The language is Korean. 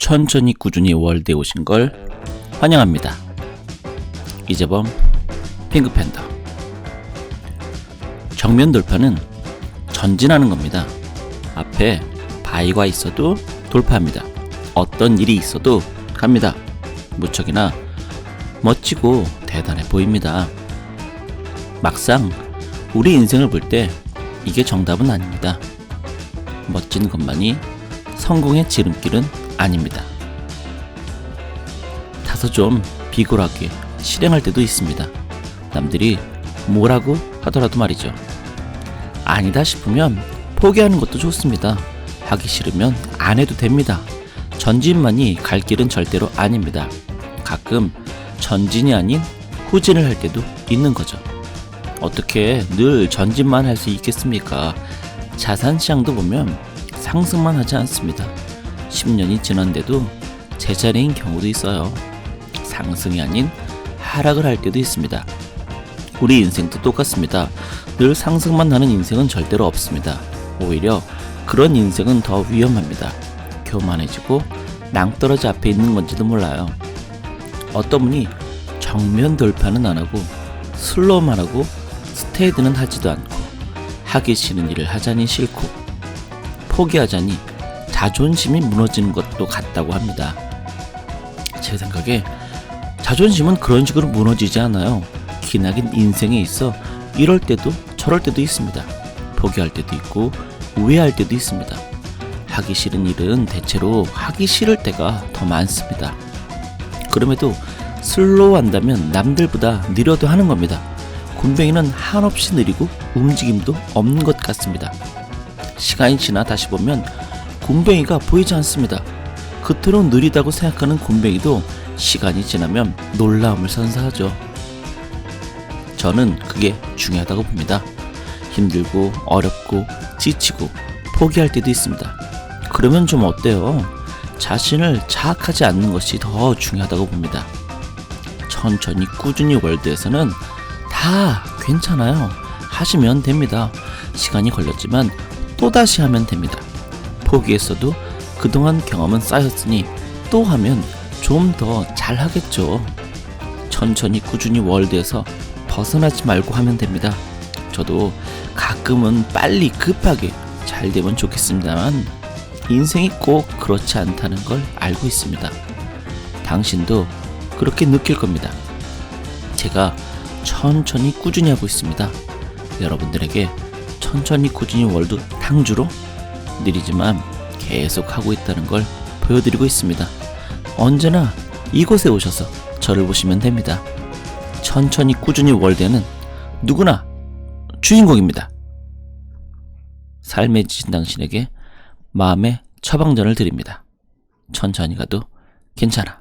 천천히 꾸준히 월드에 오신 걸 환영합니다. 이재범 핑크팬더 정면 돌파는 전진하는 겁니다. 앞에 바위가 있어도 돌파합니다. 어떤 일이 있어도 갑니다. 무척이나 멋지고 대단해 보입니다. 막상 우리 인생을 볼 때 이게 정답은 아닙니다. 멋진 것만이 성공의 지름길은 아닙니다. 다소 좀 비굴하게 실행할 때도 있습니다. 남들이 뭐라고 하더라도 말이죠. 아니다 싶으면 포기하는 것도 좋습니다. 하기 싫으면 안 해도 됩니다. 전진만이 갈 길은 절대로 아닙니다. 가끔 전진이 아닌 후진을 할 때도 있는 거죠. 어떻게 늘 전진만 할 수 있겠습니까? 자산 시장도 보면 상승만 하지 않습니다. 10년이 지난데도 제자리인 경우도 있어요. 상승이 아닌 하락을 할 때도 있습니다. 우리 인생도 똑같습니다. 늘 상승만 하는 인생은 절대로 없습니다. 오히려 그런 인생은 더 위험합니다. 교만해지고 낭떠러지 앞에 있는 건지도 몰라요. 어떤 분이 정면 돌파는 안 하고 슬로우만 하고 스테이드는 하지도 않고 하기 싫은 일을 하자니 싫고 포기하자니 자존심이 무너지는 것도 같다고 합니다. 제 생각에 자존심은 그런 식으로 무너지지 않아요. 기나긴 인생에 있어 이럴 때도 저럴 때도 있습니다. 포기할 때도 있고 우회할 때도 있습니다. 하기 싫은 일은 대체로 하기 싫을 때가 더 많습니다. 그럼에도 슬로우 한다면 남들보다 느려도 하는 겁니다. 곰뱅이는 한없이 느리고 움직임도 없는 것 같습니다. 시간이 지나 다시 보면 곰뱅이가 보이지 않습니다. 그토록 느리다고 생각하는 곰뱅이도 시간이 지나면 놀라움을 선사하죠. 저는 그게 중요하다고 봅니다. 힘들고 어렵고 지치고 포기할 때도 있습니다. 그러면 좀 어때요? 자신을 자학하지 않는 것이 더 중요하다고 봅니다. 천천히 꾸준히 월드에서는 다 괜찮아요. 하시면 됩니다. 시간이 걸렸지만 또다시 하면 됩니다. 포기했어도 그동안 경험은 쌓였으니 또 하면 좀 더 잘하겠죠. 천천히 꾸준히 월드에서 벗어나지 말고 하면 됩니다. 저도 가끔은 빨리 급하게 잘 되면 좋겠습니다만 인생이 꼭 그렇지 않다는 걸 알고 있습니다. 당신도 그렇게 느낄 겁니다. 제가 천천히 꾸준히 하고 있습니다. 여러분들에게 천천히 꾸준히 월드 탕주로 느리지만 계속 하고 있다는 걸 보여드리고 있습니다. 언제나 이곳에 오셔서 저를 보시면 됩니다. 천천히 꾸준히 월드에는 누구나 주인공입니다. 삶에 지친 당신에게 마음의 처방전을 드립니다. 천천히 가도 괜찮아.